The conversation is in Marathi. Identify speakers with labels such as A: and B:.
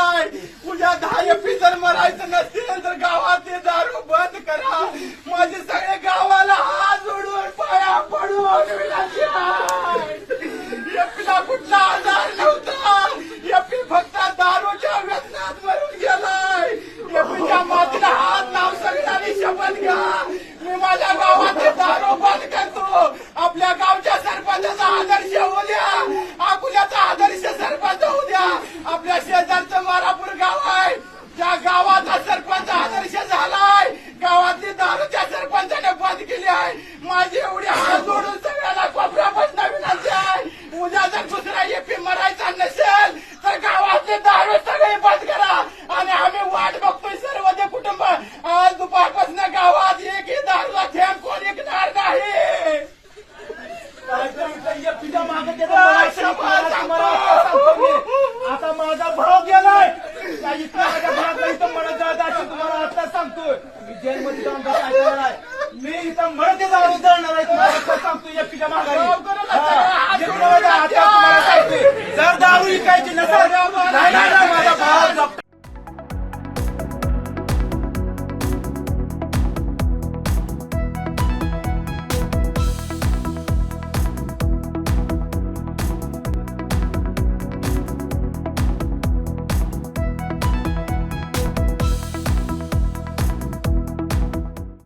A: काय उद्या दहा एफी जर मरायचं नसेल तर गावाचे दारू बंद करा. माझे सगळे गावाला हात जोडून पाया पडून एपीला कुठला आजार नव्हता. एपी फक्त दारूच्या व्यसनात मरून गेलाय. एपीच्या मातीला हात नाव सगळ्यांनी शपथ घ्या. मी माझ्या गावाचे दारू बंद करतो. आपल्या गावच्या सरपंचाचा आदर्श होऊ द्या. अकोल्याचा आदर्श सरपंच होऊ द्या. आपल्या शेजारचं मारापूर गाव आहे त्या गावाचा सरपंच आदर्श झालाय गावातली दारूच्या सरपंचाने बंद केली आहे माझी एवढी हात जोडून सगळ्याला कोपऱ्यापासून विनंती आहे उद्या जर दुसरा एपी मरायचा नसेल तर गावातले दारू सगळे बंद करा. आणि आम्ही वाट बघतोय सर्व ते कुटुंब. आज दुपारपासून गावात एक दारूला थेंब कोण ऐकणार नाही.
B: आता माझा भाव गेलाय. इथं माझ्या भावाला इथं म्हणत जायचं असं तुम्हाला आता सांगतोय. मी जेलमध्ये जाऊन मी इथं म्हणते जाऊन जाणार आहे तुम्हाला आता सांगतो एकटीच्या माघारी